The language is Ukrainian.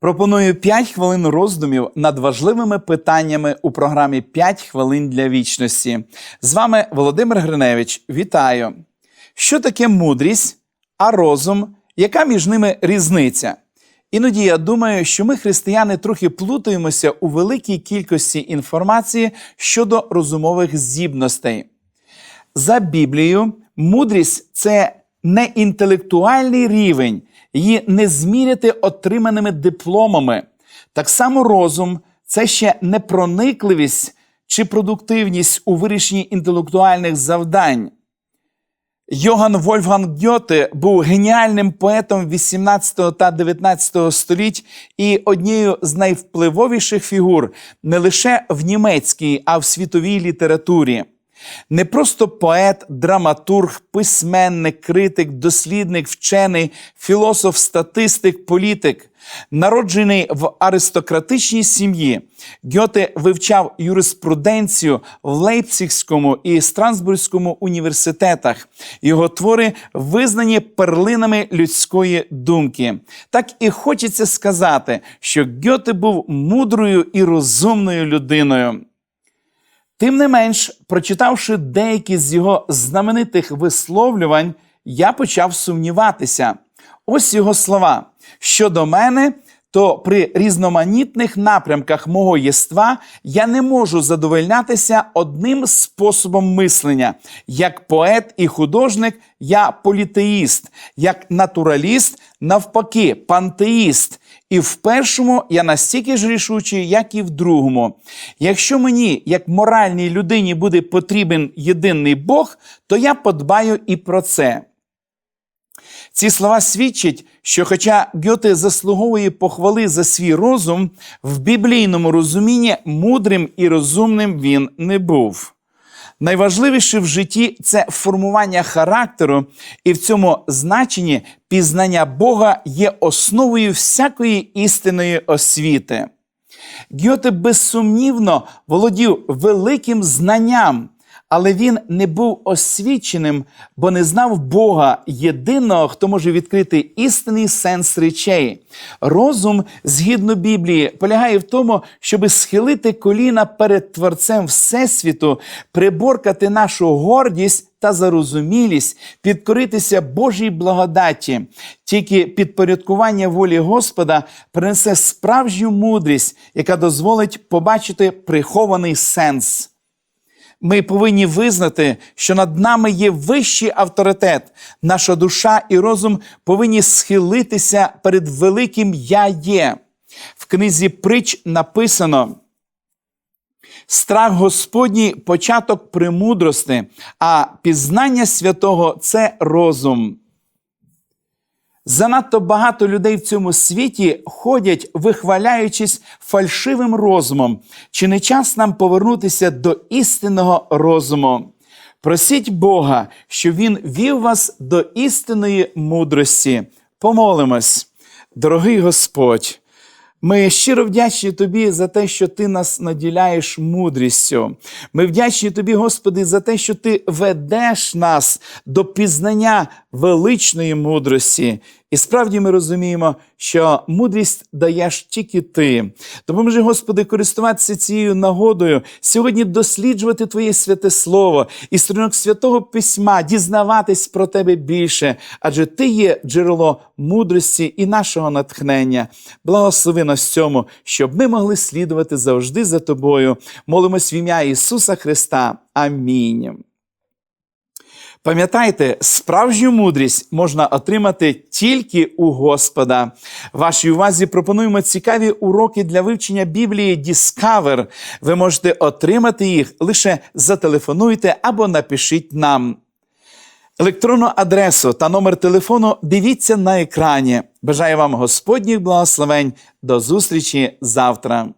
Пропоную 5 хвилин роздумів над важливими питаннями у програмі «5 хвилин для вічності. З вами Володимир Гриневич. Вітаю! Що таке мудрість, а розум? Яка між ними різниця? Іноді я думаю, що ми, християни, трохи плутаємося у великій кількості інформації щодо розумових здібностей. За Біблією, мудрість це не інтелектуальний рівень, її не зміряти отриманими дипломами. Так само розум це ще не проникливість чи продуктивність у вирішенні інтелектуальних завдань. Йоган Вольфганг Гьоте був геніальним поетом 18 та 19 століть і однією з найвпливовіших фігур не лише в німецькій, а в світовій літературі. Не просто поет, драматург, письменник, критик, дослідник, вчений, філософ, статистик, політик. Народжений в аристократичній сім'ї, Гьоте вивчав юриспруденцію в Лейпцигському і Страсбурзькому університетах. Його твори визнані перлинами людської думки. Так і хочеться сказати, що Гьоте був мудрою і розумною людиною. Тим не менш, прочитавши деякі з його знаменитих висловлювань, я почав сумніватися. Ось його слова. Щодо мене, то при різноманітних напрямках мого єства я не можу задовольнятися одним способом мислення. Як поет і художник, я політеїст, як натураліст, навпаки, пантеїст. І в першому я настільки ж рішучий, як і в другому. Якщо мені, як моральній людині, буде потрібен єдиний Бог, то я подбаю і про це. Ці слова свідчать, що, хоча Гьоте заслуговує похвали за свій розум, в біблійному розумінні мудрим і розумним він не був. Найважливіше в житті це формування характеру, і в цьому значенні пізнання Бога є основою всякої істинної освіти. Гьоте безсумнівно володів великим знанням, але він не був освіченим, бо не знав Бога єдиного, хто може відкрити істинний сенс речей. Розум, згідно Біблії, полягає в тому, щоб схилити коліна перед Творцем Всесвіту, приборкати нашу гордість та зарозумілість, підкоритися Божій благодаті. Тільки підпорядкування волі Господа принесе справжню мудрість, яка дозволить побачити прихований сенс. Ми повинні визнати, що над нами є вищий авторитет. Наша душа і розум повинні схилитися перед великим Я є. В книзі притч написано. Страх Господній початок премудрости, а пізнання святого це розум. Занадто багато людей в цьому світі ходять, вихваляючись фальшивим розумом. Чи не час нам повернутися до істинного розуму? Просіть Бога, щоб Він вів вас до істинної мудрості. Помолимось, дорогий Господь. Ми щиро вдячні Тобі за те, що Ти нас наділяєш мудрістю. Ми вдячні Тобі, Господи, за те, що Ти ведеш нас до пізнання величної мудрості. І справді ми розуміємо, що мудрість даєш тільки ти. Допоможи, Господи, користуватися цією нагодою, сьогодні досліджувати Твоє святе Слово і сторінок святого письма, дізнаватись про Тебе більше, адже Ти є джерело мудрості і нашого натхнення. Благослови нас цьому, щоб ми могли слідувати завжди за Тобою. Молимось в ім'я Ісуса Христа. Амінь. Пам'ятайте, справжню мудрість можна отримати тільки у Господа. Вашій увазі пропонуємо цікаві уроки для вивчення Біблії Discover. Ви можете отримати їх лише зателефонуйте або напишіть нам. Електронну адресу та номер телефону дивіться на екрані. Бажаю вам Господніх благословень. До зустрічі завтра.